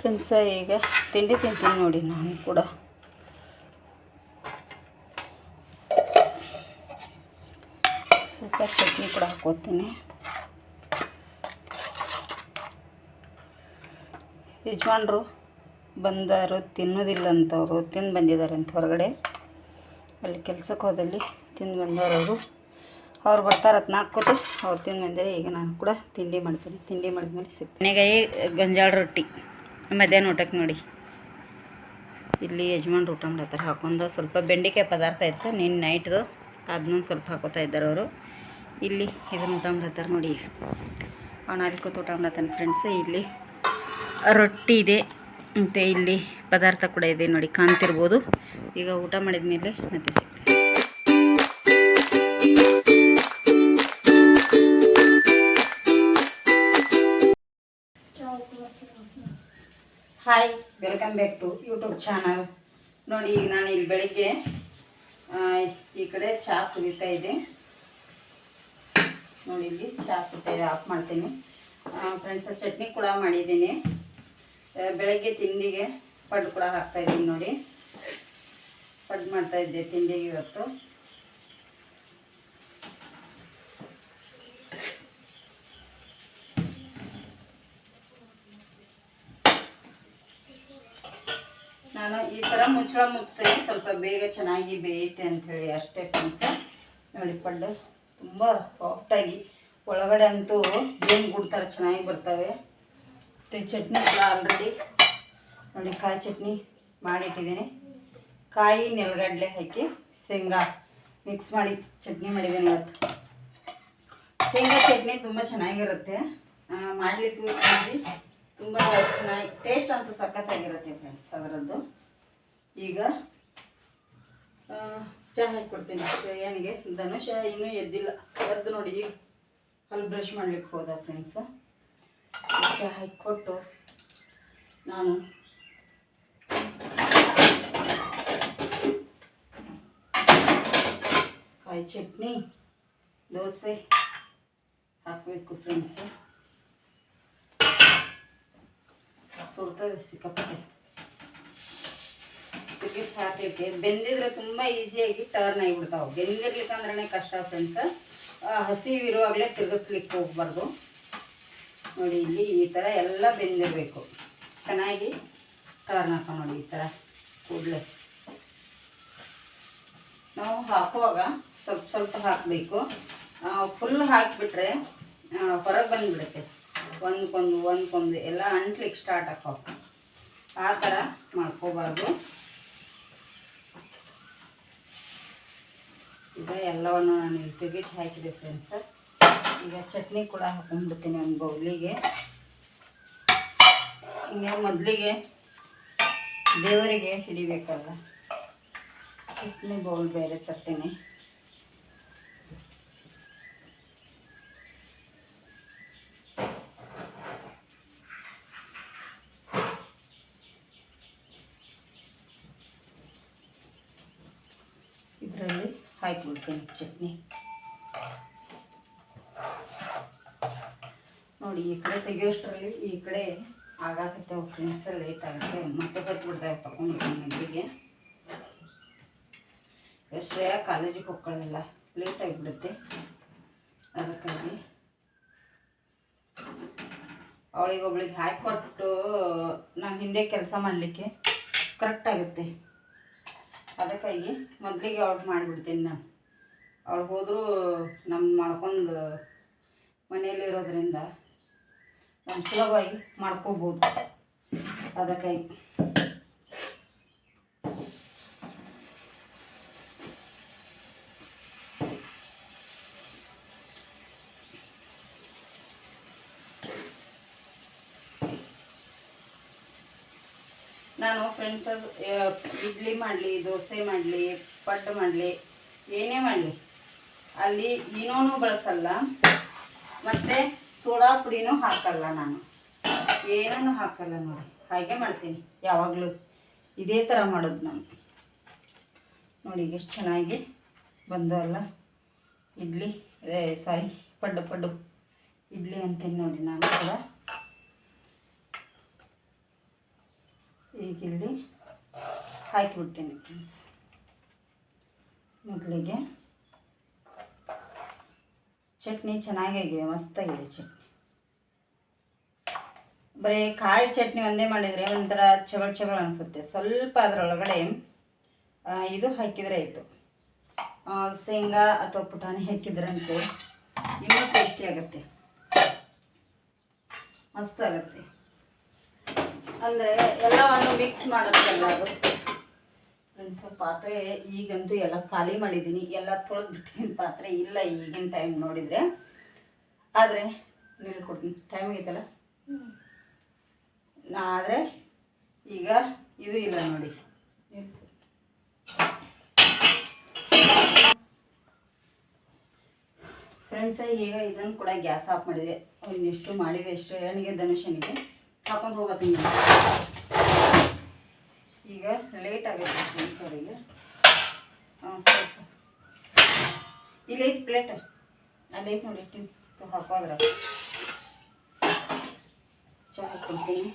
Friends, ಈಗ ತಿಂಡಿ ತಿಂತೀನಿ ನೋಡಿ ನಾನು ಕೂಡ. ಸ್ವಲ್ಪ ಚಟ್ನಿ ಕೂಡ ಹಾಕೋತೀನಿ ಯಜಮಾನ್ರು ಬಂದರು ತಿನ್ನೋದಿಲ್ಲ ಅಂತವರು ತಿಂದು ಬಂದಿದ್ದಾರೆ ಅಂತ ಹೊರಗಡೆ. ಅಲ್ಲಿ ಕೆಲ್ಸಕ್ಕೆ ಹೋದಲ್ಲಿ ತಿಂದು ಬಂದವರು ಅವ್ರು ಬರ್ತಾರತ್ ನಾಲ್ಕೋತಿ ಅವ್ರು ತಿಂದು ಬಂದರೆ ಈಗ ನಾನು ಕೂಡ ತಿಂಡಿ ಮಾಡ್ತೀನಿ. ತಿಂಡಿ ಮಾಡಿದ್ಮೇಲೆ ಸಿಗ್ತೀನಿ. ಗೊಂಜಾಳ ರೊಟ್ಟಿ. ಮಧ್ಯಾಹ್ನ ಊಟಕ್ಕೆ ನೋಡಿ. ಇಲ್ಲಿ ಯಜಮಾನ್ರು ಊಟ ಮಾಡತ್ತಾರೆ. ಹಾಕೊಂಡು ಸ್ವಲ್ಪ ಬೆಂಡೆಕಾಯಿ ಪದಾರ್ಥ ಇತ್ತು. ನಿನ್ನ ನೈಟ್ದು ಅದನ್ನೊಂದು ಸ್ವಲ್ಪ ಹಾಕೋತಾ ಇದ್ದಾರೆ ಅವರು. ಇಲ್ಲಿ ಇದನ್ನು ಊಟ ಮಾಡತ್ತಾರೆ ನೋಡಿ. ಅವನ ಅಲ್ಲಿ ಕೂತು ಊಟ ಮಾಡತ್ತಾನೆ ಫ್ರೆಂಡ್ಸ್ ಇಲ್ಲಿ ರೊಟ್ಟಿ ಇದೆ. ಮತ್ತು ಇಲ್ಲಿ ಪದಾರ್ಥ ಕೂಡ ಇದೆ ನೋಡಿ. ಕಾಣ್ತಿರ್ಬೋದು ಈಗ ಊಟ ಮಾಡಿದ ಮೇಲೆ ಮತ್ತೆ hi welcome back to YouTube channel ನೋಡಿ, ಈಗ ನಾನು ಇಲ್ಲಿ ಬೆಳಿಗ್ಗೆ ಈ ಕಡೆ ಚಹಾ ಕುದೀತಾ ಇದೆ ನೋಡಿ, ಇಲ್ಲಿ ಚಹಾ ಕುದಿತಾ ಇದೆ ಆಫ್ ಮಾಡ್ತೀನಿ. ಫ್ರೆಂಡ್ಸ್ ಚಟ್ನಿ ಕೂಡ ಮಾಡಿದ್ದೀನಿ. ಬೆಳಗ್ಗೆ ತಿಂಡಿಗೆ ಪಡ್ ಕೂಡ ಹಾಕ್ತಾ ಇದ್ದೀನಿ ನೋಡಿ. ಪಡ್ ಮಾಡ್ತಾ ಇದ್ದೆ ತಿಂಡಿಗೆ ಇವತ್ತು ನಾನು ಈ ಥರ ಮುಗಿಸ್ತೀನಿ. ಸ್ವಲ್ಪ ಬೇಗ ಚೆನ್ನಾಗಿ ಬೇಯುತ್ತೆ ಅಂಥೇಳಿ ಅಷ್ಟೇ ಫ್ರೆಂಡ್ಸ ನೋಡಿ ಪಡ್ಡು ತುಂಬ ಸಾಫ್ಟಾಗಿ ಒಳಗಡೆ ಅಂತೂ ಏನು ಗುಡ್ತಾರೆ ಚೆನ್ನಾಗಿ ಬರ್ತವೆ. ಮತ್ತು ಚಟ್ನಿ ಕೂಡ ಆಲ್ರೆಡಿ ನೋಡಿ ಕಾಯಿ ಚಟ್ನಿ ಮಾಡಿಟ್ಟಿದ್ದೀನಿ. ಕಾಯಿ ನೆಲಗಡಲೆ ಹಾಕಿ ಶೇಂಗಾ ಮಿಕ್ಸ್ ಮಾಡಿ ಚಟ್ನಿ ಮಾಡಿದ್ದೀನಿ ಇವತ್ತು. ಶೇಂಗಾ ಚಟ್ನಿ ತುಂಬ ಚೆನ್ನಾಗಿರುತ್ತೆ. ಮಾಡಲಿಕ್ಕೂ ತುಂಬ ಚೆನ್ನಾಗಿ ಟೇಸ್ಟ್ ಅಂತೂ ಸಖತ್ತಾಗಿರುತ್ತೆ ಫ್ರೆಂಡ್ಸ್ ಅದರದ್ದು ಈಗ ಚಹಾ ಹಾಕ್ಕೊಡ್ತೀನಿ. ಶ್ರೇಯನಿಗೆ ಧನುಷ ಇನ್ನೂ ಎದ್ದಿಲ್ಲ. ಎದ್ದು ನೋಡಿ, ಈಗ ಅಲ್ಲಿ ಬ್ರಷ್ ಮಾಡ್ಲಿಕ್ಕೆ ಹೋದ ಫ್ರೆಂಡ್ಸ್ ಚಹಾ ಹಾಕ್ಕೊಟ್ಟು ನಾನು ಕಾಯಿ ಚಟ್ನಿ, ದೋಸೆ ಹಾಕಬೇಕು ಫ್ರೆಂಡ್ಸ್ ಸುಡ್ತದೆ ಸಿಕ್ಕಾಪಟ್ಟೆ. ಕುದಿಸಿ ಹಾಕ್ಲಿಕ್ಕೆ ಬೆಂದಿದ್ರೆ ತುಂಬ ಈಸಿಯಾಗಿ ಟರ್ನ್ ಆಗಿಬಿಡ್ತಾವೆ. ಬೆಂದಿರ್ಲಿಕ್ಕಂದ್ರೆ ಕಷ್ಟ ಫ್ರೆಂಡ್ಸ್ ಹಸಿವಿರುವಾಗಲೇ ತಿರುಗಿಸ್ಲಿಕ್ಕೆ ಹೋಗ್ಬಾರ್ದು. ನೋಡಿ, ಇಲ್ಲಿ ಈ ಥರ ಎಲ್ಲ ಬೆಂದಿರಬೇಕು. ಚೆನ್ನಾಗಿ ಟರ್ನ್ ಹಾಕೋ ನೋಡಿ ಈ ಥರ ಕೂಡಲೇ. ನಾವು ಹಾಕುವಾಗ ಸ್ವಲ್ಪ ಸ್ವಲ್ಪ ಹಾಕಬೇಕು. ಫುಲ್ ಹಾಕಿಬಿಟ್ರೆ ಹೊರಗೆ ಬಂದುಬಿಡುತ್ತೆ. ಒಂದ್ಕೊಂದು ಒಂದ್ಕೊಂದು, ಎಲ್ಲ ಅಂಟ್ಲಿಕ್ಕೆ ಸ್ಟಾರ್ಟ್ ಹಾಕೋ. ಆ ಥರ ಮಾಡ್ಕೋಬಾರ್ದು. ಈಗ ಎಲ್ಲವನ್ನು ನಾನು ತೆಗಿಸಿ ಹಾಕಿದೆ ಫ್ರೆಂಡ್ಸ್ ಈಗ ಚಟ್ನಿ ಕೂಡ ಹಾಕೊಂಡ್ಬಿಡ್ತೀನಿ ಒಂದು ಬೌಲಿಗೆ. ಹಿಂಗೆ ಮೊದಲಿಗೆ ದೇವರಿಗೆ ಹಿಡಿಬೇಕಲ್ಲ ಚಟ್ನಿ ಬೌಲ್ ಬೇರೆ ತರ್ತೀನಿ ಇದರಲ್ಲಿ ಹಾಕಿಬಿಡ್ತೀನಿ ಚಟ್ನಿ. ನೋಡಿ, ಈ ಕಡೆ ತೆಗಿಯೋಷ್ಟರಲ್ಲಿ ಈ ಕಡೆ ಆಗಾಕತ್ತೆ ಫ್ರೆಂಡ್ಸ್ ಲೇಟ್ ಆಗುತ್ತೆ ಮತ್ತೆ ಬರ್ಬಿಡ್ದೆ ತಗೊಂಡ್ಬಿಟ್ಟು ಮಗಳಿಗೆ ಶ್ರೇಯ ಕಾಲೇಜಿಗೆ ಹೋಗ್ಕೊಳ್ಳಲ್ಲ ಲೇಟ್ ಆಗಿಬಿಡುತ್ತೆ. ಅದಕ್ಕಾಗಿ ಅವಳಿಗೆ ಒಬ್ಳಿಗೆ ಹಾಕಿಕೊಟ್ಟು ನಾನು ಹಿಂದೆ ಕೆಲಸ ಮಾಡಲಿಕ್ಕೆ ಕರೆಕ್ಟ್ ಆಗುತ್ತೆ. ಅದಕ್ಕಾಗಿ ಮೊದಲಿಗೆ ಅವ್ರಿಗೆ ಮಾಡಿಬಿಡ್ತೀನಿ ನಾನು. ಅವಳು ಹೋದರೂ ನಮ್ಮ ಮಾಡ್ಕೊಂಡು ಮನೆಯಲ್ಲಿರೋದ್ರಿಂದ ನಾವು ಸುಲಭವಾಗಿ ಮಾಡ್ಕೋಬೋದು. ಅದಕ್ಕಾಗಿ ನಾನು ಫ್ರೆಂಡ್ಸ್ ಇಡ್ಲಿ ಮಾಡಲಿ, ದೋಸೆ ಮಾಡಲಿ, ಪಡ್ಡು ಮಾಡಲಿ, ಏನೇ ಮಾಡಲಿ. ಅಲ್ಲಿ ಏನೂ ಬಳಸಲ್ಲ. ಮತ್ತು ಸೋಡಾ ಪುಡಿನೂ ಹಾಕಲ್ಲ ನಾನು. ಏನೂ ಹಾಕಲ್ಲ ನೋಡಿ. ಹಾಗೆ ಮಾಡ್ತೀನಿ, ಯಾವಾಗಲೂ. ಇದೇ ಥರ ಮಾಡೋದು ನಾನು. ನೋಡಿ, ಎಷ್ಟು ಚೆನ್ನಾಗಿ ಬಂದವಲ್ಲ ಇಡ್ಲಿ ಸಾರಿ, ಪಡ್ಡು ಪಡ್ಡು. ಇಡ್ಲಿ ಅಂತೀನಿ ನೋಡಿ ನಾನು ಕೂಡ. ಈಗ ಇಲ್ಲಿ ಹಾಕಿಬಿಡ್ತೀನಿ ಫ್ರೆಂಡ್ಸ್ ಮೊದಲಿಗೆ ಚಟ್ನಿ ಚೆನ್ನಾಗಿದೆ ಮಸ್ತಾಗಿದೆ ಚಟ್ನಿ. ಬರೀ ಕಾಯಿ ಚಟ್ನಿ ಒಂದೇ ಮಾಡಿದರೆ ಒಂಥರ ಚಗಳ ಚಗಳ ಅನಿಸುತ್ತೆ. ಸ್ವಲ್ಪ ಅದರೊಳಗಡೆ ಇದು ಹಾಕಿದರೆ ಆಯಿತು. ಶೇಂಗಾ ಅಥವಾ ಪುಟಾಣಿ ಹಾಕಿದ್ರಂತೆ, ಇನ್ನೂ ಟೇಸ್ಟಿ ಆಗುತ್ತೆ. ಮಸ್ತ್ ಆಗುತ್ತೆ. ಅಂದರೆ ಎಲ್ಲವನ್ನು ಮಿಕ್ಸ್ ಮಾಡುತ್ತೆ ಅದು ಫ್ರೆಂಡ್ಸ್ ಪಾತ್ರೆ ಈಗಂತೂ ಎಲ್ಲ ಖಾಲಿ ಮಾಡಿದ್ದೀನಿ. ಎಲ್ಲ ತೊಳೆದು ಬಿಟ್ಟಿದ್ದೀನಿ ಪಾತ್ರೆ ಇಲ್ಲ ಈಗಿನ ಟೈಮ್ ನೋಡಿದರೆ. ಆದರೆ ನೀರು ಕೊಡ್ತೀನಿ. ಟೈಮ್ ಆಗೈತಲ್ಲ? ನಾ ಆದರೆ ಈಗ ಇದು ಇಲ್ಲ ನೋಡಿ. ಫ್ರೆಂಡ್ಸ ಈಗ ಇದನ್ನು ಕೂಡ ಗ್ಯಾಸ್ ಆಫ್ ಮಾಡಿದೆ. ಒಂದಿಷ್ಟು ಮಾಡಿದೆ ಎಷ್ಟು ಎಣ್ಣೆಗೆ ಧನುಷನಿಗೆ ಹಾಕೊಂಡು ಹೋಗತ್ತೀನಿ ಈಗ ಲೇಟ್ ಆಗುತ್ತೆ ಫ್ರೆಂಡ್ಸ್ ಹಾಂ, ಸ್ವಲ್ಪ. ಇಲ್ಲಿ ಐತೆ ಪ್ಲೇಟ್ ಅಲ್ಲಿ ಐತೆ ನೋಡಿ ಇಟ್ಟಿನಿ ಹಾಕೋದ್ರ ಚಹಾ ಹಾಕ್ಕೊಡ್ತೀನಿ.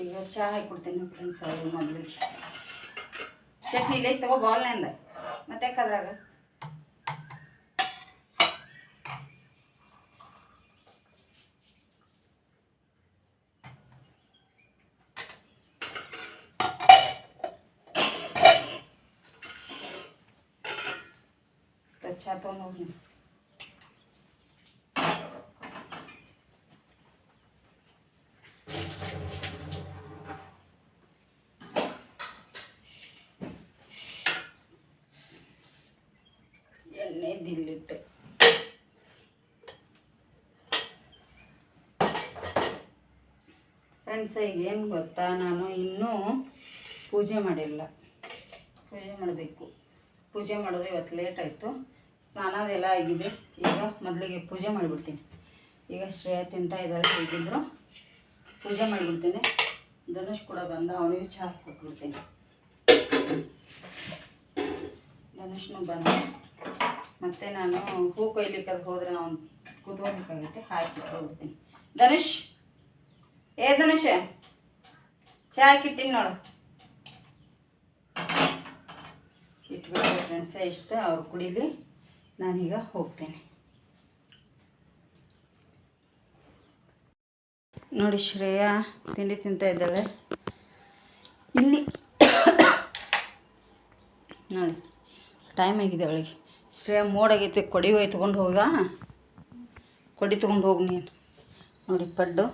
ಈಗ ಚಹಾ ಹಾಕ್ಕೊಡ್ತೀನಿ ಫ್ರೆಂಡ್ಸ್ ಅವರು ಮೊದಲಿಗೆ. ಚಟ್ನಿ ಇಲ್ಲಿ ಐತೆ ತಗೋ ಬಾಲ್ನಿಂದ ಮತ್ತೆ ಯಾಕದ್ರಾಗ ತೊಗೊಂಡು ಹೋಗಿ ಎಣ್ಣೆ ದಿಲ್ಲಿಟ್ಟು. ಫ್ರೆಂಡ್ಸ್ ಈಗ ಏನು ಗೊತ್ತಾ? ನಾನು ಇನ್ನೂ ಪೂಜೆ ಮಾಡಿಲ್ಲ. ಪೂಜೆ ಮಾಡಬೇಕು. ಪೂಜೆ ಮಾಡೋದು ಇವತ್ತು ಲೇಟ್ ಆಯಿತು. ಸ್ನಾನ ಎಲ್ಲ ಆಗಿದೆ. ಈಗ ಮೊದಲಿಗೆ ಪೂಜೆ ಮಾಡಿಬಿಡ್ತೀನಿ. ಈಗ ಶ್ರೇಯ ತಿಂತಾ ಇದ್ದಾರೆ ಹೇಗಿದ್ರು ಪೂಜೆ ಮಾಡಿಬಿಡ್ತೀನಿ. ಧನುಷ್ ಕೂಡ ಬಂದ, ಅವನಿಗೆ ಚಹಾ ಕೊಟ್ಬಿಡ್ತೀನಿ. ಧನುಷ್ನು ಬಂದ. ಮತ್ತೆ ನಾನು ಹೂ ಕೊಯ್ಲಿಕ್ಕೆ ಹೋದರೆ ಅವ್ನು ಕೂತ್ಕೋಬೇಕಾಗುತ್ತೆ ಹಾಕಿ ಹೋಗ್ಬಿಡ್ತೀನಿ ಧನುಷ್? ಏ ಧನುಷ್, ಚಹಾ ಹಾಕಿಟ್ಟಿನಿ ನೋಡು. ಇಟ್ಬಿಟ್ಟು ಫ್ರೆಂಡ್ಸೇ, ಇಷ್ಟ ಅವ್ರು ಕುಡೀಲಿ. ನಾನೀಗ ಹೋಗ್ತೇನೆ. ನೋಡಿ ಶ್ರೇಯಾ, ತಿಂಡಿ ತಿಂತಾ ಇದ್ದಾಳೆ. ಇಲ್ಲಿ ನೋಡಿ ಟೈಮ್ ಆಗಿದೆ ಅವಳಿಗೆ. ಶ್ರೇಯಾ ಮೋಡಾಗೈತೆ, ಕೊಡಿ ಹೋಯ್, ತೊಗೊಂಡು ಹೋಗ. ಕೊಡಿ ತೊಗೊಂಡು ಹೋಗಿ ನೀನು. ನೋಡಿ, ಪಡ್ಡು.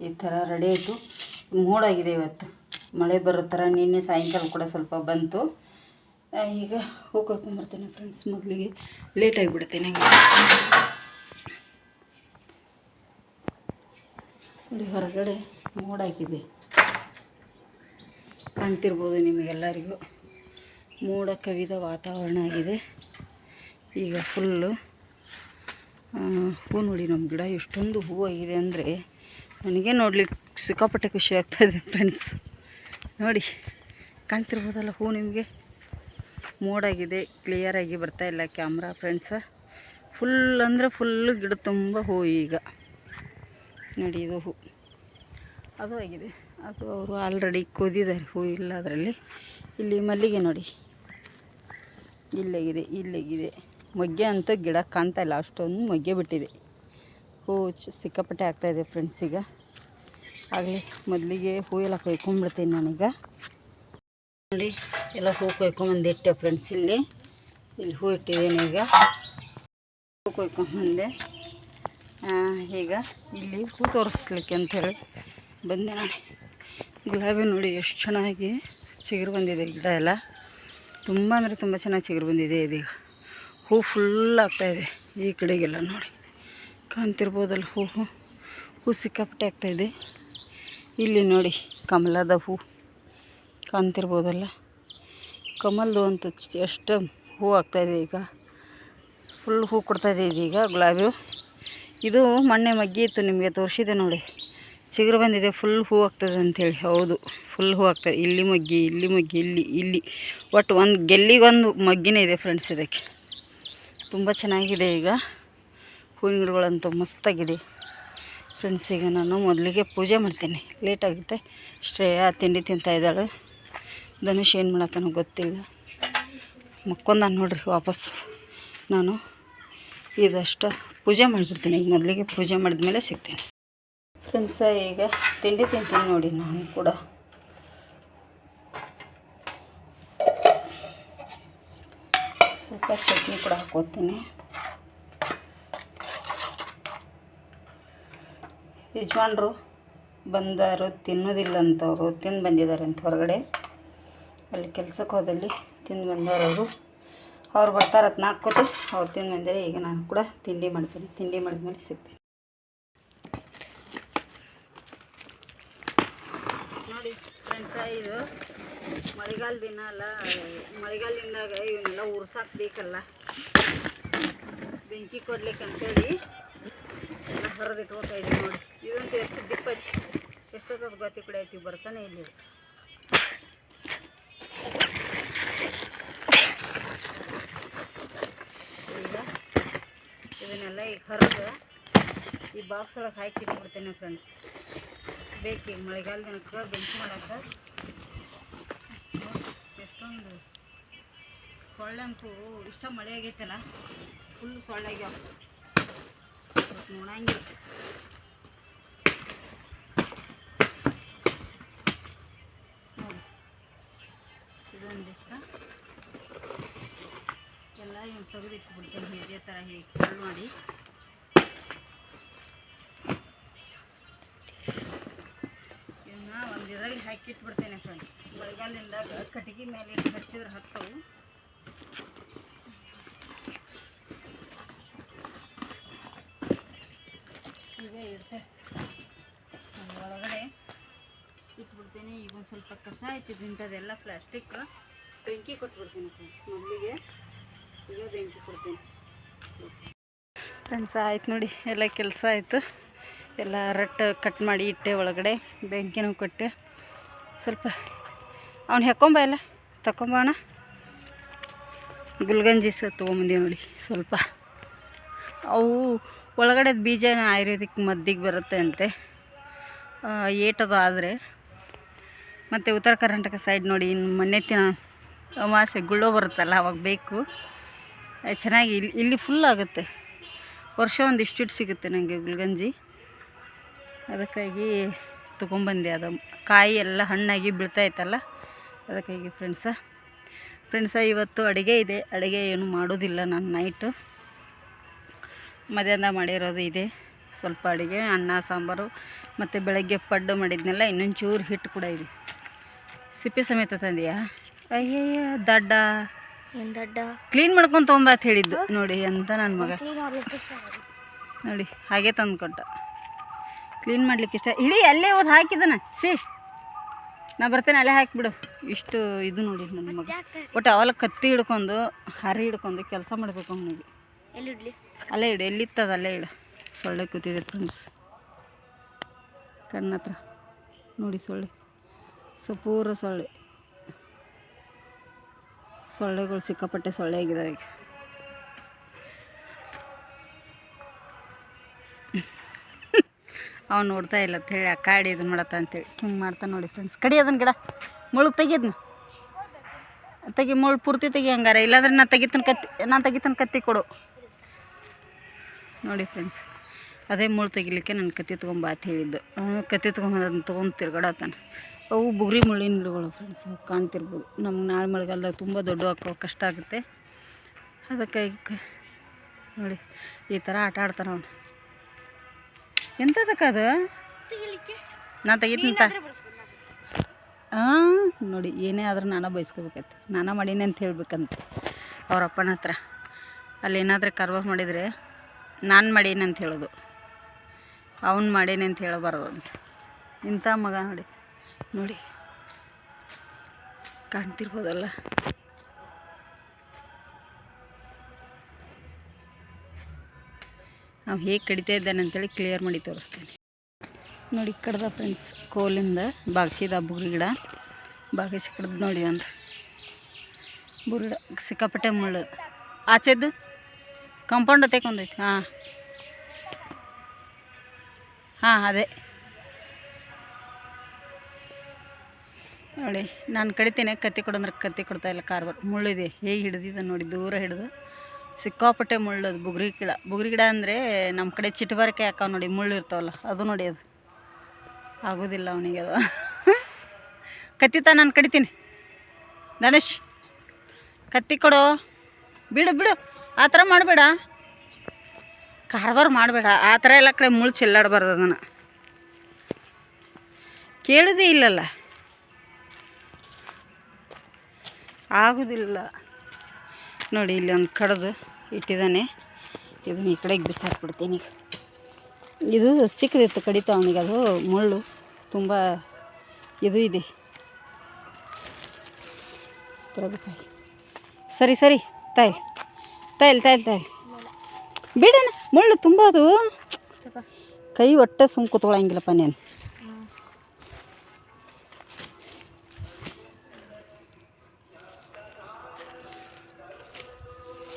ಈ ಥರ ರೆಡಿ ಆಯಿತು. ಮೋಡಾಗಿದೆ ಇವತ್ತು. ಮಳೆ ಬರೋ ಥರ ನಿನ್ನೆ ಸಾಯಂಕಾಲ ಕೂಡ ಸ್ವಲ್ಪ ಬಂತು. ಈಗ ಹೂ ಫ್ರೆಂಡ್ಸ್ ಮೊದಲಿಗೆ ಲೇಟ್ ಆಗಿಬಿಡುತ್ತೆ ನನಗೆ ನೋಡಿ, ಹೊರಗಡೆ ಮೋಡ ಹಾಕಿದೆ. ಕಾಣ್ತಿರ್ಬೋದು ನಿಮಗೆಲ್ಲರಿಗೂ. ಮೋಡ ಕವಿದ ವಾತಾವರಣ ಆಗಿದೆ. ಈಗ ಫುಲ್ಲು ಹೂ ನೋಡಿ ನಮ್ಮ ಗಿಡ, ಎಷ್ಟೊಂದು ಹೂವು ಆಗಿದೆ ಅಂದರೆ ನನಗೆ ನೋಡ್ಲಿಕ್ಕೆ ಸಿಕ್ಕಾಪಟ್ಟೆ ಖುಷಿ ಆಗ್ತಾಯಿದೆ ಫ್ರೆಂಡ್ಸ್ ನೋಡಿ, ಕಾಣ್ತಿರ್ಬೋದಲ್ಲ ಹೂ ನಿಮಗೆ? ಮೋಡಾಗಿದೆ ಕ್ಲಿಯರಾಗಿ ಬರ್ತಾ ಇಲ್ಲ ಕ್ಯಾಮ್ರಾ ಫ್ರೆಂಡ್ಸ ಫುಲ್ ಅಂದರೆ ಫುಲ್ಲು ಗಿಡ ತುಂಬ ಹೂ ಈಗ. ನೋಡಿ ಇದು ಹೂ. ಅದು ಆಗಿದೆ. ಅದು ಅವರು ಆಲ್ರೆಡಿ ಕುದಿದ್ದಾರೆ ಹೂ ಇಲ್ಲ ಅದರಲ್ಲಿ. ಇಲ್ಲಿ ಮಲ್ಲಿಗೆ ನೋಡಿ. ಇಲ್ಲಾಗಿದೆ ಇಲ್ಲಾಗಿದೆ. ಮೊಗ್ಗೆ ಅಂತ ಗಿಡ ಕಾಣ್ತಾ ಇಲ್ಲ, ಅಷ್ಟೊಂದು ಮೊಗ್ಗೆ ಬಿಟ್ಟಿದೆ. ಹೂ ಸಿಕ್ಕಾಪಟ್ಟೆ ಆಗ್ತಾಯಿದೆ ಫ್ರೆಂಡ್ಸ್ ಈಗ. ಆಗಲೇ, ಮೊದಲಿಗೆ ಹೂ ಎಲ್ಲ ಕೊಯ್ಕೊಂಡ್ಬಿಡ್ತೀನಿ ನಾನೀಗ. ನೋಡಿ. ಎಲ್ಲ ಹೂ ಕೊಯ್ಕೊಂಬಂದಿಟ್ಟೆ ಫ್ರೆಂಡ್ಸ್ ಇಲ್ಲಿ. ಇಲ್ಲಿ ಹೂ ಇಟ್ಟಿದ್ದೀನಿ ಈಗ. ಹೂ ಕೊಯ್ಕೊಂಬಂದೆ ಈಗ ಇಲ್ಲಿ ಹೂ ತೋರಿಸ್ಲಿಕ್ಕೆ ಅಂಥೇಳಿ ಬಂದೆ ನಾನು ಗುಲಾಬಿ ನೋಡಿ ಎಷ್ಟು ಚೆನ್ನಾಗಿ ಚಿಗುರು ಬಂದಿದೆ ಗಿಡ ಎಲ್ಲ. ತುಂಬ ಅಂದರೆ ತುಂಬ ಚೆನ್ನಾಗಿ ಚಿಗುರು ಬಂದಿದೆ ಇದೀಗ ಹೂ ಫುಲ್ ಆಗ್ತಾಯಿದೆ ಈ ಕಡೆಗೆಲ್ಲ ನೋಡಿ. ಕಾಣ್ತಿರ್ಬೋದಲ್ಲ ಹೂ ಹೂ. ಹೂ ಸಿಕ್ಕಾಪಟ್ಟೆ ಆಗ್ತಾಯಿದೆ ಇಲ್ಲಿ ನೋಡಿ ಕಮಲದ ಹೂ. ಕಾಣ್ತಿರ್ಬೋದಲ್ಲ. ಕಮಲ್ದು ಅಂತ ಎಷ್ಟು ಹೂ ಆಗ್ತಾಯಿದೆ ಈಗ. ಫುಲ್ ಹೂ ಕೊಡ್ತಾಯಿದೆ ಇದೀಗ ಗುಲಾಬಿ. ಇದು ಮೊನ್ನೆ ಮಗ್ಗಿ ಇತ್ತು ನಿಮಗೆ ತೋರಿಸಿದೆ ನೋಡಿ. ಚಿಗುರು ಬಂದಿದೆ ಫುಲ್ ಹೂ ಆಗ್ತದೆ ಅಂಥೇಳಿ ಹೌದು ಫುಲ್ ಹೂ ಆಗ್ತದೆ ಇಲ್ಲಿ ಮಗ್ಗಿ ಇಲ್ಲಿ ಮಗ್ಗಿ, ಇಲ್ಲಿ ಇಲ್ಲಿ. ಒಟ್ಟು ಒಂದು ಗೆಲ್ಲಿಗೊಂದು ಮಗ್ಗಿನೇ ಇದೆ ಫ್ರೆಂಡ್ಸ್ ಇದಕ್ಕೆ. ತುಂಬ ಚೆನ್ನಾಗಿದೆ ಈಗ. ಹೂವಿನ ಗಿಡಗಳಂತೂ ಮಸ್ತಾಗಿದೆ. ಫ್ರೆಂಡ್ಸಿಗೆ ನಾನು ಮೊದಲಿಗೆ ಪೂಜೆ ಮಾಡ್ತೀನಿ. ಲೇಟಾಗುತ್ತೆ ಶ್ರೇಯಾ ತಿಂಡಿ ತಿಂತಾ ಇದ್ದಾಳೆ. ಧನುಷ್ ಏನು ಮಾಡತ್ತಾನೋ ಗೊತ್ತಿಲ್ಲ. ಮಕ್ಕೊಂದ ನೋಡ್ರಿ ವಾಪಸ್. ನಾನು ಇದಷ್ಟು ಪೂಜೆ ಮಾಡಿಬಿಡ್ತೀನಿ. ಈಗ ಮೊದಲಿಗೆ ಪೂಜೆ ಮಾಡಿದ ಮೇಲೆ ಸಿಗ್ತೀನಿ. ಫ್ರೆಂಡ್ಸ, ಈಗ ತಿಂಡಿ ತಿಂತೀನಿ ನೋಡಿ ನಾನು ಕೂಡ. ಸ್ವಲ್ಪ ಚಟ್ನಿ ಕೂಡ ಹಾಕೋತೀನಿ. ಯಜಮಾನ್ರು ಬಂದರು ತಿನ್ನೋದಿಲ್ಲ ಅಂತವರು, ತಿಂದು ಬಂದಿದ್ದಾರೆ ಅಂತ ಹೊರಗಡೆ. ಅಲ್ಲಿ ಕೆಲ್ಸಕ್ಕೆ ಹೋದಲ್ಲಿ ತಿಂದು ಬಂದವರು ಅವರು. ಅವ್ರು ನಾಲ್ಕು ಕೊಟ್ಟು, ಅವ್ರು ತಿಂದು ಬಂದರೆ ಈಗ ನಾನು ಕೂಡ ತಿಂಡಿ ಮಾಡ್ತೀನಿ. ತಿಂಡಿ ಮಾಡಿದ್ಮೇಲೆ ಸಿಗ್ತೀನಿ. ನೋಡಿ ಫ್ರೆಂಡ್ಸ, ಇದು ಮಳೆಗಾಲ ದಿನ ಅಲ್ಲ. ಮಳೆಗಾಲದಿಂದಾಗ ಇವನ್ನೆಲ್ಲ ಉರ್ಸಾಕ್ ಬೇಕಲ್ಲ ಬೆಂಕಿ ಕೊಡ್ಲಿಕ್ಕೆ ಅಂತೇಳಿ ಎಲ್ಲ ಹೊರದಿಟ್ಕೋತಾ ನೋಡಿ. ಇದಂತೂ ಎಷ್ಟು ದಿಪ್ಪ, ಎಷ್ಟೊತ್ತದ ಗೊತ್ತಿ ಕೂಡ ಐತಿ ಬರ್ತಾನೆ ಇಲ್ಲಿ ಈಗ ಇದನ್ನೆಲ್ಲ ಈಗ ಹರಿದು ಈ ಬಾಕ್ಸ್ ಒಳಗೆ ಹಾಕಿ ಇಟ್ಬಿಡ್ತೇನೆ ಫ್ರೆಂಡ್ಸ್ ಬೇಕು ಮಳೆಗಾಲ ದಿನಕ್ಕೆ ಬೆಂಕಿ ಮಾಡೋಕ್ಕೆ. ಎಷ್ಟೊಂದು ಸೊಳ್ಳೆ ಅಂತೂ ಇಷ್ಟ ಮಳೆ ಆಗೈತಲ್ಲ ಫುಲ್ ಸೊಳ್ಳೆ ಆಗ್ಯಾವ. ನೋಡಂಗಿಲ್ಲ ನೋಡಿ. ಇದೊಂದಿಷ್ಟ ಎಲ್ಲ ಹಿಂಗೆ ತಗದು ಇಟ್ಬಿಡ್ತೀನಿ ಇದೇ ಥರ ಹೀಗೆ ಮಾಡಿ. ಇದರಲ್ಲಿ ಹಾಕಿಟ್ಬಿಡ್ತೇನೆ ಫ್ರೆಂಡ್ಸ್. ಮಳೆಗಾಲದಿಂದಾಗ ಕಟ್ಟಿಗೆ ಮೇಲೆ ಹಚ್ಚಿದ್ರೆ ಹತ್ತವು. ಈಗ ಇಡ್ತೆ ಒಳಗಡೆ ಇಟ್ಬಿಡ್ತೀನಿ. ಈಗ ಒಂದು ಸ್ವಲ್ಪ ಕಸ ಆಯ್ತಿದ್ದು ಇಂಥದ್ದೆಲ್ಲ ಪ್ಲಾಸ್ಟಿಕ್ ಬೆಂಕಿ ಕೊಟ್ಬಿಡ್ತೀನಿ ಫ್ರೆಂಡ್ಸ್. ಮೊದಲಿಗೆ ಈಗ ಬೆಂಕಿ ಕೊಡ್ತೀನಿ. ಫ್ರೆಂಡ್ಸ್, ಆಯ್ತು ನೋಡಿ. ಎಲ್ಲ ಕೆಲಸ ಆಯಿತು. ಎಲ್ಲ ರಟ್ಟು ಕಟ್ ಮಾಡಿ ಇಟ್ಟೆ ಒಳಗಡೆ, ಬೆಂಕಿನೂ ಕೊಟ್ಟೆ. ಸ್ವಲ್ಪ ಅವ್ನು ಹೆಕ್ಕೊಂಬ ಎಲ್ಲ ತಕೊಂಬಣ ಗುಲ್ಗಂಜಿ ಸಹ ತೊಗೊಂಬಂದೀವಿ ನೋಡಿ ಸ್ವಲ್ಪ. ಅವು ಒಳಗಡೆ ಬೀಜನ ಆಯುರ್ವೇದಿಕ್ ಮದ್ದಿಗೆ ಬರುತ್ತೆ ಅಂತೆ. ಏಟದು ಆದರೆ. ಮತ್ತು ಉತ್ತರ ಕರ್ನಾಟಕ ಸೈಡ್ ನೋಡಿ ಇನ್ನು ಮೊನ್ನೆ ತಿನ್ನ ಅಮಾಸೆ ಗುಳ್ಳೋ ಬರುತ್ತಲ್ಲ, ಅವಾಗ ಬೇಕು. ಚೆನ್ನಾಗಿ ಇಲ್ಲಿ ಇಲ್ಲಿ ಫುಲ್ ಆಗುತ್ತೆ. ವರ್ಷ ಒಂದು ಇಷ್ಟಿಟ್ಟು ಸಿಗುತ್ತೆ ನನಗೆ ಗುಲ್ಗಂಜಿ. ಅದಕ್ಕಾಗಿ ತೊಗೊಂಬಂದೆ ಅದು. ಕಾಯಿ ಎಲ್ಲ ಹಣ್ಣಾಗಿ ಬೀಳ್ತಾ ಇತ್ತಲ್ಲ ಅದಕ್ಕಾಗಿ ಫ್ರೆಂಡ್ಸ ಫ್ರೆಂಡ್ಸ ಇವತ್ತು ಅಡುಗೆ ಇದೆ. ಅಡುಗೆ ಏನು ಮಾಡೋದಿಲ್ಲ ನಾನು ನೈಟು ಮಧ್ಯಾಹ್ನ ಮಾಡಿರೋದು ಇದೆ. ಸ್ವಲ್ಪ ಅಡುಗೆ ಅನ್ನ ಸಾಂಬಾರು ಮತ್ತು ಬೆಳಗ್ಗೆ ಪಡ್ಡು ಮಾಡಿದ್ನೆಲ್ಲ ಇನ್ನೊಂದು ಚೂರು ಹಿಟ್ಟು ಕೂಡ ಇದೆ. ಸಿಪ್ಪೆ ಸಮೇತ ತಂದೆಯಾ? ಅಯ್ಯಯ್ಯ ದಡ್ಡ. ದಡ್ಡ? ಕ್ಲೀನ್ ಮಾಡ್ಕೊಂಡು ತೊಗೊಂಬ ಅಂತ ಹೇಳಿದ್ದು. ನೋಡಿ ಅಂತ ನನ್ನ ಮಗ. ನೋಡಿ ಹಾಗೆ ತಂದು ಕೊಟ್ಟ ಕ್ಲೀನ್ ಮಾಡ್ಲಿಕ್ಕೆ ಇಷ್ಟ. ಇಡೀ ಅಲ್ಲೇ ಹೋದ್ ಹಾಕಿದನ. ಸಿ ನಾ ಬರ್ತೇನೆ ಅಲ್ಲೇ ಹಾಕಿಬಿಡು. ಇಷ್ಟು ಇದು ನೋಡಿ ನನ್ನ ಮಗ. ಒಟ್ಟು ಅವಲ ಕತ್ತಿ ಹಿಡ್ಕೊಂಡು ಹರಿ ಹಿಡ್ಕೊಂಡು ಕೆಲಸ ಮಾಡಬೇಕು ಅವನಿಗೆ. ಅಲ್ಲೇ ಇಡು ಎಲ್ಲಿತ್ತದ ಅಲ್ಲೇ ಇಡು. ಸೊಳ್ಳೆ ಕೂತಿದೆ ಫ್ರೆಂಡ್ಸ್ ಕಣ್ಣತ್ರ ನೋಡಿ ಸೊಳ್ಳೆ. ಸೊ ಪೂರ ಸೊಳ್ಳೆ. ಸೊಳ್ಳೆಗಳು ಸಿಕ್ಕಾಪಟ್ಟೆ ಸೊಳ್ಳೆ ಆಗಿದಾವೆ ಅವ್ನು ನೋಡ್ತಾ ಇಲ್ಲ ಅಂತ ಹೇಳಿ ಆ ಕಾಡಿ ಇದನ್ನ ಮಾಡತ್ತ ಅಂತೇಳಿ. ಹಿಂಗೆ ಮಾಡ್ತಾ ನೋಡಿ ಫ್ರೆಂಡ್ಸ್ ಕಡಿ ಅದನ್ನ ಗಿಡ. ಮುಳ್ಳು ತೆಗಿದ್ನ? ತೆಗಿ ಮುಳ್ಳು ಪೂರ್ತಿ ತೆಗಿ ಹಂಗಾರ. ಇಲ್ಲಾಂದ್ರೆ ನಾ ತೆಗಿತನ ಕತ್ತಿ ನಾನು ತೆಗಿತನ ಕತ್ತಿ ಕೊಡು. ನೋಡಿ ಫ್ರೆಂಡ್ಸ್ ಅದೇ ಮುಳ್ಳು ತೆಗಿಲಿಕ್ಕೆ ನಾನು ಕತ್ತಿ ತೊಗೊಂಬ ಅಂತ ಹೇಳಿದ್ದು. ಅವನು ಕತ್ತಿ ತೊಗೊಂಬಂದು ತೊಗೊಂಡು ತಿರ್ಗಾಡತ್ತಾನೆ. ಅವು ಬುಗುರಿ ಮುಳ್ಳಿನ ಗಿಡಗಳು ಫ್ರೆಂಡ್ಸ್ ಅವು ಕಾಣ್ತಿರ್ಬೋದು. ನಮ್ಗೆ ನಾಳೆ ಮಳೆಗಾಲದಾಗ ತುಂಬ ದೊಡ್ಡ ಹಾಕೋ ಕಷ್ಟ ಆಗುತ್ತೆ. ಅದಕ್ಕಾಗಿ ನೋಡಿ, ಈ ಥರ ಆಟ ಆಡ್ತಾನೆ ಅವನು. ಎಂಥದಕ್ಕೆ ಅದು? ತೆಗಿಲಿಕ್ಕೆ? ನಾ ತೆಗಿತೀನಿ ಹಾಂ ನೋಡಿ ಏನೇ ಆದರೂ ನಾನು ಬಯಸ್ಕೋಬೇಕೈತೆ ನಾನು ಮಾಡೀನಿ ಅಂತ ಹೇಳ್ಬೇಕಂತ. ಅವ್ರ ಅಪ್ಪನ ಹತ್ರ. ಅಲ್ಲಿ ಏನಾದರೂ ಕರ್ವ ಮಾಡಿದರೆ ನಾನು ಮಾಡೀನಿ ಅಂತ ಹೇಳೋದು. ಅವನು ಮಾಡೀನಿ ಅಂತ ಹೇಳಬಾರ್ದು ಅಂತ. ಇಂಥ ಮಗ ನೋಡಿ. ನೋಡಿ. ಕಾಣ್ತಿರ್ಬೋದಲ್ಲ. ನಾವು ಹೇಗೆ ಕಡಿತಾ ಇದ್ದಾನೆ ಅಂತೇಳಿ ಕ್ಲಿಯರ್ ಮಾಡಿ ತೋರಿಸ್ತೀನಿ. ನೋಡಿ, ಕಡ್ದ ಫ್ರೆಂಡ್ಸ್ ಕೋಲಿಂದ ಬಾಗ್ಸಿದ ಬುಗ್ರಿ ಗಿಡ. ಬಾಗಿಸಿ ಕಡ್ದು ನೋಡಿ ಅಂತ ಗಿಡ ಸಿಕ್ಕಾಪಟ್ಟೆ ಮುಳ್ಳು. ಆಚೆದ್ದು ಕಂಪೌಂಡ್ ತೆಕೊಂದೈತಿ ಹಾಂ. ಹಾಂ, ಅದೇ. ನೋಡಿ, ನಾನು ಕಡಿತೀನಿ, ಕತ್ತಿ ಕೊಡಂದ್ರೆ ಕತ್ತಿ ಕೊಡ್ತಾ ಇಲ್ಲ, ಕಾರ್ಬಾರ್ ಮುಳ್ಳಿದೆ ಹೇಗೆ ಹಿಡಿದಿದೆ ನೋಡಿ, ದೂರ ಹಿಡಿದು. ಸಿಕ್ಕಾಪಟ್ಟೆ ಮುಳ್ಳದು ಬುಗ್ರಿ ಗಿಡ. ಬುಗ್ರಿ ಗಿಡ ಅಂದರೆ ನಮ್ಮ ಕಡೆ ಚಿಟಬರಕೆ ಹಾಕೋ ನೋಡಿ ಮುಳ್ಳು ಇರ್ತಾವಲ್ಲ, ಅದು ನೋಡಿ ಅದು. ಆಗೋದಿಲ್ಲ ಅವನಿಗೆ ಅದು. ಕತ್ತಿತ, ನಾನು ಕಡಿತೀನಿ. ಧನುಷ್, ಕತ್ತಿ ಕೊಡು. ಬಿಡು ಬಿಡು. ಆ ಥರ ಮಾಡಬೇಡ. ಕಾರ್ಬಾರ್ ಮಾಡಬೇಡ. ಆ ಥರ ಎಲ್ಲ ಕಡೆ ಮುಳ್ಳು ಚೆಲ್ಲಾಡಬಾರ್ದು ಅದನ್ನು. ಕೇಳೋದೇ ಇಲ್ಲಲ್ಲ. ಆಗೋದಿಲ್ಲ. ನೋಡಿ ಇಲ್ಲಿ ಒಂದು ಕಡ್ದು ಇಟ್ಟಿದ್ದಾನೆ. ಇದನ್ನ ಈ ಕಡೆಗೆ ಬಿಸಾಕ್ಬಿಡ್ತೀನಿ ಇದು ಚಿಕ್ಕದಿತ್ತು ಕಡಿತ ಅವನಿಗೆ ಅದು ಮುಳ್ಳು. ತುಂಬ ಇದು ಇದೆ. ಸರಿ ಸರಿ ತಾಯಿ. ತಾಯಿಲ್ ತಾಯಿಲ್ ತಾಯಿಲ್ ಬಿಡಣ ಮುಳ್ಳು ತುಂಬ ಅದು. ಕೈ ಒಟ್ಟೆ ಸುಮ್ ಕೂತ್ಕೊಳ್ಳಂಗಿಲ್ಲಪ್ಪ ನೀನು.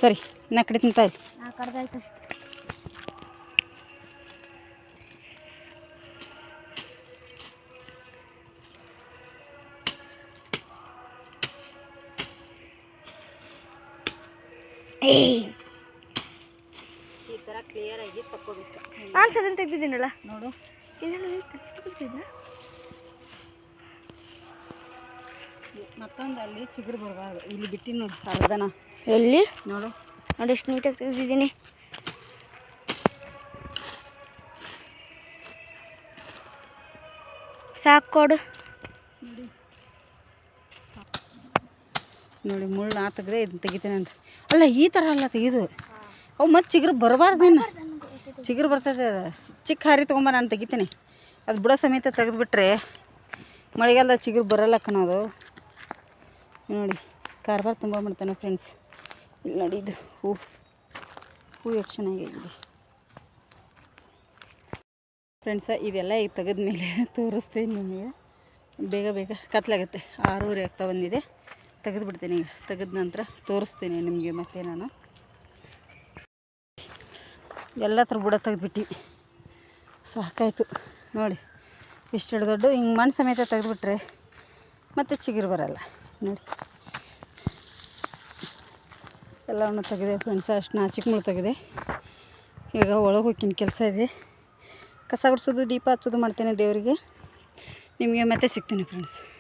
ಸರಿ ನಾ ಕಡೆ ತಿಂತಾ ನಾ ಕಡ್ದಾಯ್ತು ಈ ಥರ ಕ್ಲಿಯರಾಗಿ ತಕ್ಕೋಬೇಕು. ನಾನು ಸದನ್ ತೆಗ್ದಿದ್ದೀನಲ್ಲ. ನೋಡು. ಮತ್ತೊಂದು ಅಲ್ಲಿ ಚಿಗುರು ಬರಬಾರ್ದು. ಇಲ್ಲಿ ಬಿಟ್ಟಿ ನೋಡಿ ಅರ್ಧನ. ಎಲ್ಲಿ? ನೋಡು. ನೋಡಿ ಎಷ್ಟು ನೀಟಾಗಿ ತೆಗೆದಿದ್ದೀನಿ. ಸಾಕು ಕೊಡು. ನೋಡಿ. ಮುಳ್ಳು ನಾ ತೆಗ್ದೆ ಇದನ್ನ ತೆಗಿತೇನೆ ಅಂತ. ಅಲ್ಲ ಈ ಥರ ಅಲ್ಲ ತೆಗೆದು. ಅವು ಮತ್ತೆ ಚಿಗುರು ಬರಬಾರ್ದೇನು ಚಿಗುರು ಬರ್ತದೆ ಚಿಕ್ಕ ಹಾರಿ ತೊಗೊಂಬ ನಾನು ತೆಗಿತೀನಿ. ಅದು ಬಿಡೋ ಸಮೇತ ತೆಗೆದುಬಿಟ್ರೆ ಮಳೆಗಾಲದ ಚಿಗುರು ಬರಲ್ಲ ಕಣೋದು ನೋಡಿ ಕಾರ್ಬಾರ್ ತುಂಬ ಮಾಡ್ತಾನೆ ಫ್ರೆಂಡ್ಸ್ ಇಲ್ಲಿ ನೋಡಿ ಇದು ಹೂ. ಹೂ ಎಷ್ಟು ಚೆನ್ನಾಗಿದೆ ಫ್ರೆಂಡ್ಸ ಇದೆಲ್ಲ ಈಗ ತೆಗೆದ್ಮೇಲೆ ತೋರಿಸ್ತೀನಿ ನಿಮಗೆ. ಬೇಗ ಬೇಗ ಕತ್ಲಾಗುತ್ತೆ. ಆರೂವರೆ ಆಗ್ತಾ ಬಂದಿದೆ. ತೆಗೆದುಬಿಡ್ತೀನಿ ಈಗ. ತೆಗೆದ ನಂತರ ತೋರಿಸ್ತೀನಿ ನಿಮಗೆ ಮತ್ತೆ ನಾನು. ಎಲ್ಲ ಥರ ಬುಡ ತೆಗೆದ್ಬಿಟ್ಟು. ಸಾಕಾಯಿತು. ನೋಡಿ, ಇಷ್ಟು ದೊಡ್ಡ, ಹಿಂಗೆ ಮಣ್ಣು ಸಮೇತ ತೆಗೆದ್ಬಿಟ್ರೆ ಮತ್ತೆ ಚಿಗುರು ಬರಲ್ಲ. ನೋಡಿ. ಎಲ್ಲವನ್ನು ತೆಗೆದೆ ಫ್ರೆಂಡ್ಸ್, ಅಷ್ಟು ನಾಚಿಕ್ ಮುಳು ತೆಗೆದೆ. ಈಗ ಒಳಗೆ ಹೋಗಿನ ಕೆಲಸ ಇದೆ. ಕಸ ಗುಡಿಸೋದು, ದೀಪ ಹಚ್ಚೋದು ಮಾಡ್ತೇನೆ ದೇವರಿಗೆ. ನಿಮಗೆ ಮತ್ತೆ ಸಿಗ್ತೇನೆ ಫ್ರೆಂಡ್ಸ್.